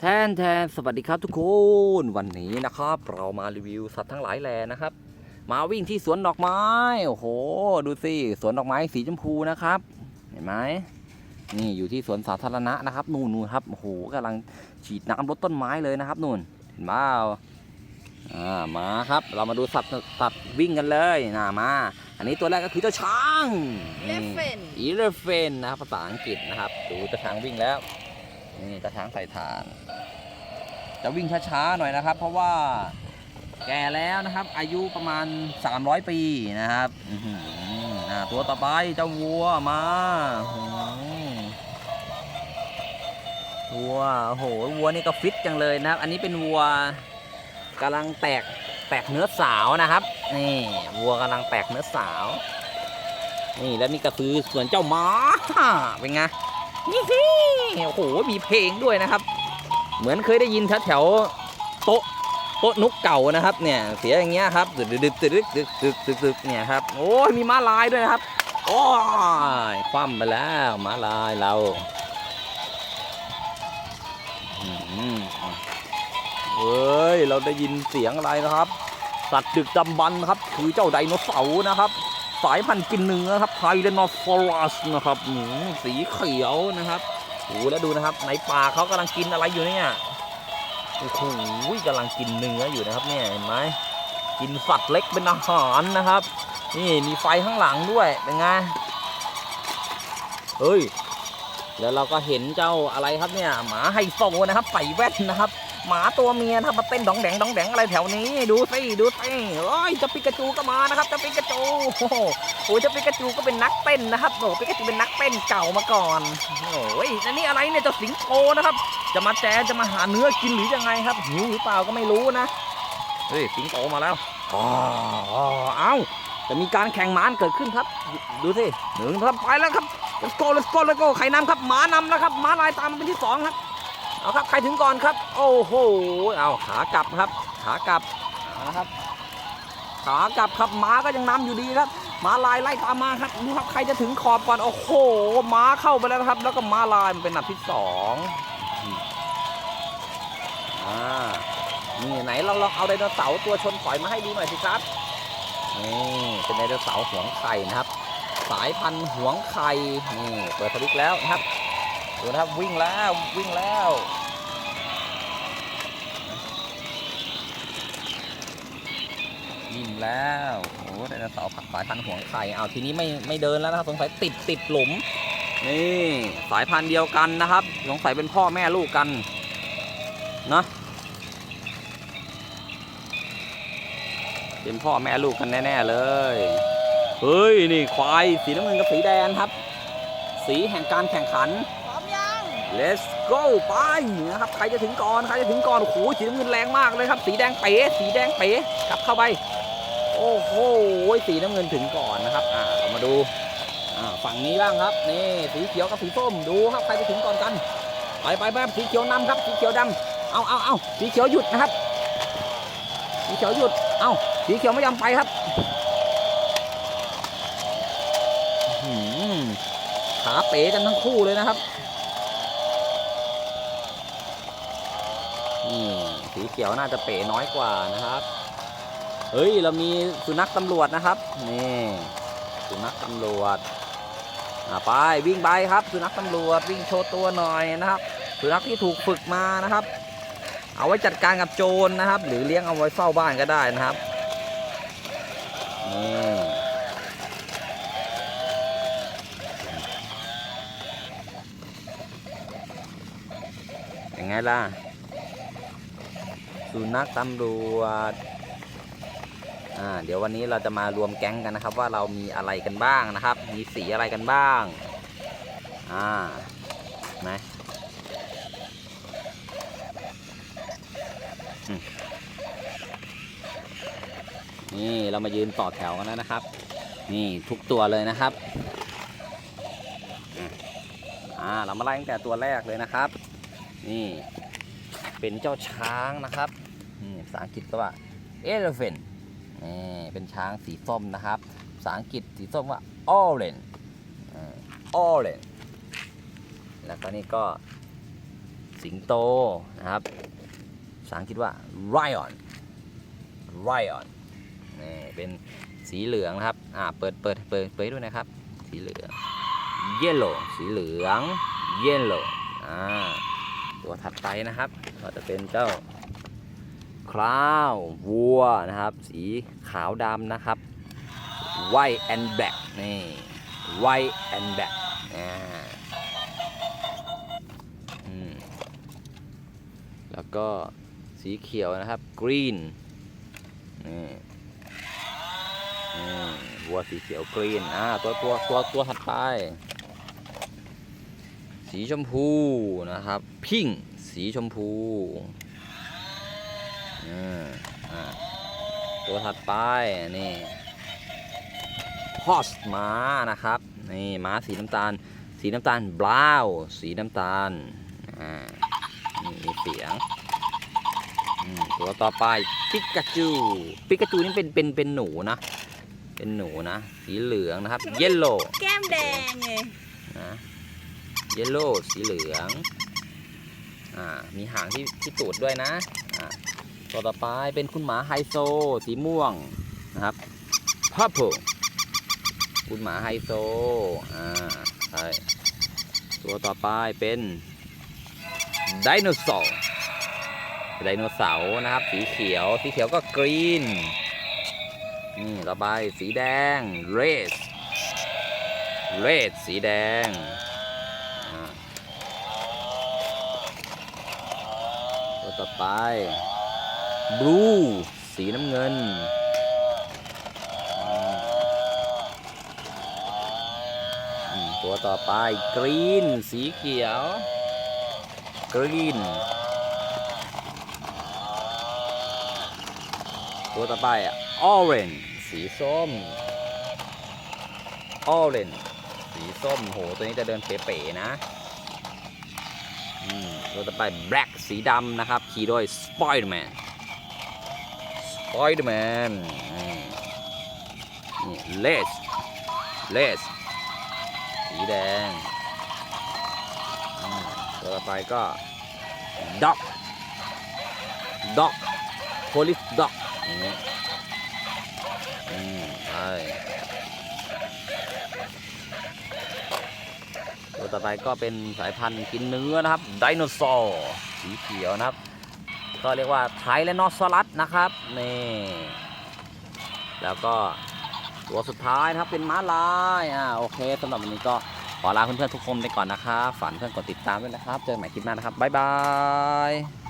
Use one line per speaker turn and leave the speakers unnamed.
แทนแทนสวัสดีครับทุกคนวันนี้นะครับ เรามารีวิวสัตว์ทั้งหลายแหล่นะครับ มาวิ่งที่สวนดอกไม้โอ้โห ดูสิสวนดอกไม้สีชมพูนะครับ เห็นไหมนี่อยู่ที่สวนสาธารณะนะครับ นู่นนู่นครับโอ้โหกำลังฉีดน้ำรดต้นไม้เลยนะครับนู่นเห็นเปล่าอ่ามาครับ เรามาดูสัตว์สัตว์วิ่งกันเลยน่ามา อันนี้ตัวแรกก็คือเจ้าช้าง
Elephant
อีเลฟเฟนนะครับภาษาอังกฤษนะครับ ดูเจ้าช้างวิ่งแล้ว นี่เจ้าช้างใส่ฐาน จะวิ่งช้าๆหน่อยนะครับ เพราะว่าแก่แล้วนะครับ อายุประมาณ 300 ปีนะครับตัวต่อไปเจ้าวัวมาวัวโอ้โหวัวนี่ก็ฟิตจังเลยนะครับ อันนี้เป็นวัวกำลังแตกแตกเนื้อสาวนะครับ นี่วัวกำลังแตกเนื้อสาว นี่แล้วนี่ก็คือส่วนเจ้าม้าเป็นไง โอ้โหมีเพลงด้วยนะครับ เหมือนเคยได้ยินแถวโต๊ะโต๊ะนุกเก่านะครับเนี่ยเสียอย่างเงี้ยครับดึกดึกดึกดึกดึกดึกดึกเนี่ยครับโอ้ยมีม้าลายด้วยนะครับโอ้ยคว่ำไปแล้วม้าลายเราเฮ้ยเราได้ยินเสียงอะไรนะครับ สัตว์ดึกดำบรรครับ คือเจ้าไดโนเสาร์นะครับ สายพันธุ์กินเนื้อครับไทเรนอฟอรัสนะครับหืมสีเขียวนะครับโอ้แล้วดูนะครับ ในป่าเขากำลังกินอะไรอยู่เนี่ยโอ้โหกำลังกินเนื้ออยู่นะครับเนี่ยเห็นไหมกินสัตว์เล็กเป็นอาหารนะครับ นี่มีไฟข้างหลังด้วยเป็นไงเฮ้ย แล้วเราก็เห็นเจ้าอะไรครับเนี่ยหมาไฮโซนะครับใส่แว่นนะครับ หมาตัวเมียนะครับมาเต้นดองแดงดองแดงอะไรแถวนี้ดูสิดูสิเอ้ยเจะปิกาจูก็มานะครับเจะปิกาจูโอ้โหโอ้ยเจะปิกาจูก็เป็นนักเต้นนะครับโอ้ปิกาจูเป็นนักเต้นเก่ามาก่อนโอ้ยอันนี้อะไรเนี่ยเจ้าสิงโตนะครับ จะมาแจจะมาหาเนื้อกินหรือยังไงครับหิวหรือเปล่าก็ไม่รู้นะเฮ้ยสิงโตมาแล้วอ๋อเอ้าจะมีการแข่งม้านเกิดขึ้นครับ ดูสิหนึ่งครับไปแล้วครับ let's go let's go let's go ใครนำครับหมานำแล้วครับหมาลายตามมาเป็นที่สองครับเอาครับใครถึงก่อนครับ โอ้โหเอาขากลับครับ ขากลับเอาละครับขากลับครับม้าก็ยังนำอยู่ดีครับม้าลายไล่ตามมาครับดูครับใครจะถึงขอบก่อนโอ้โหม้าเข้าไปแล้วนะครับ แล้วก็ม้าลายมันเป็นอันดับที่สองอ่านี่ไหนเราลองเอาไดโนเสาร์ตัวชนฝอยมาให้ดูหน่อยสิครับนี่เป็นไดโนเสาร์หวงไข่นะครับ สายพันธุ์หวงไข่นี่เปิดสวิตช์แล้วนะครับดูนะครับวิ่งแล้ววิ่งแล้ววิ่งแล้วโอ้ไดโนเสาร์ผักสายพันธุ์หวงไข่เอาทีนี้ไม่ไม่เดินแล้วนะครับสงสัยติดติดหลุมนี่สายพันธุ์เดียวกันนะครับ สงสัยเป็นพ่อแม่ลูกกันนะเป็นพ่อแม่ลูกกันแน่ ๆ เลย เฮ้ย นี่ควายสีน้ำเงินกับสีแดงครับ สีแห่งการแข่งขัน
พร้อมยัง
let's go ไปนะครับ ใครจะถึงก่อน ใครจะถึงก่อน โอ้โห สีน้ำเงินแรงมากเลยครับ สีแดงเป๋ สีแดงเป๋กลับเข้าไป โอ้โห สีน้ำเงินถึงก่อนนะครับ อ่าเรามาดู อ่า ฝั่งนี้บ้างครับ นี่ สีเขียวกับสีส้ม ดูครับ ใครจะถึงก่อนกัน ไปไปไปสีเขียวนำครับ สีเขียวดำเอาเอาเอาสีเขียวหยุดนะครับ สีเขียวหยุด เอาสีเขียวไม่ยอมไปครับอื้อหือ ขาเป๋กันทั้งคู่เลยนะครับนี่สีเขียวน่าจะเป๋น้อยกว่านะครับ เฮ้ย เรามีสุนัขตำรวจนะครับนี่สุนัขตำรวจอ่าไปวิ่งไปครับสุนัขตำรวจวิ่งโชว์ตัวหน่อยนะครับสุนัขที่ถูกฝึกมานะครับ เอาไว้จัดการกับโจรนะครับ หรือเลี้ยงเอาไว้เฝ้าบ้านก็ได้นะครับนี่เป็นไง ล่ะ สุนัขตำรวจอ่าเดี๋ยววันนี้เราจะมารวมแก๊งกันนะครับ ว่าเรามีอะไรกันบ้างนะครับ มีสีอะไรกันบ้าง อ่านไหมนี่เรามายืนต่อแถวกันแล้วนะครับ นี่ทุกตัวเลยนะครับ อ่าเรามาไล่ตั้งแต่ตัวแรกเลยนะครับ นี่ เป็นเจ้าช้างนะครับนี่ภาษาอังกฤษก็ว่า elephant นี่เป็นช้างสีส้มนะครับภาษาอังกฤษสีส้มว่า orange orange แล้วก็นี่ก็สิงโตนะครับภาษาอังกฤษว่า lion lion นี่เป็นสีเหลืองนะครับ อ่า เปิด เปิด เปิด เปิดด้วยนะครับ สีเหลือง yellow สีเหลือง yellow อ่า ตัวถัดไปนะครับ ก็จะเป็นเจ้าคราววัวนะครับ สีขาวดำนะครับ white and black นี่ white and black อ่าแล้วก็สีเขียวนะครับ green นี่นี่วัวสีเขียว green อ่าตัวตัวตัวตัวถัดไป สีชมพูนะครับ พิงสีชมพูอ่าอ่าตัวถัดไปนี่ฮอสม้านะครับนี่ม้าสีน้ำตาล สีน้ำตาลบราวน์สีน้ำตาลอ่านี่มีเสียงอืมตัวต่อไปปิกาจูปิกาจูนี่เป็นเป็นเป็นหนูนะเป็นหนูนะ สีเหลืองนะครับ เยลโล่
แก้มแดงไง
นะ เยลโล่สีเหลืองอ่ามีหางที่ที่ตูดด้วยนะอ่าตัวต่อไปเป็นคุณหมาไฮโซ สีม่วงนะครับ purple คุณหมาไฮโซอ่าใช่ตัวต่อไปเป็นไดโนเสาร์ไดโนเสาร์นะครับ สีเขียวสีเขียวก็กรีนนี่ต่อไปสีแดงเรดเรดสีแดงอ่า ต่อไปบลูสีน้ำเงิน ตัวต่อไปกรีนสีเขียว กรีน ตัวต่อไปอะอเรนสีส้มออเรนสีส้มโห ตัวนี้จะเดินเป๋ๆนะ ตัวต่อไปแบล็ก สีดำนะครับ ขี่โดยสไปเดอร์แมนสไปเดอร์แมนนี่เลสเลสสีแดงตัวต่อไปก็ด็อกด็อกโพลิสด็อกอย่างนี้อืมใช่ตัวต่อไปก็เป็นสายพันธุ์กินเนื้อนะครับไดโนเสาร์สีเขียวนะครับ ก็เรียกว่าไทและนอซอรัดนะครับนี่แล้วก็ตัวสุดท้ายนะครับเป็นม้าลายอ่าโอเคสำหรับวันนี้ก็ขอลาเพื่อนๆทุกคนไปก่อนนะครับ ฝันเพื่อนกดติดตามด้วยนะครับ เจอกันใหม่คลิปหน้านะครับ บ๊ายบาย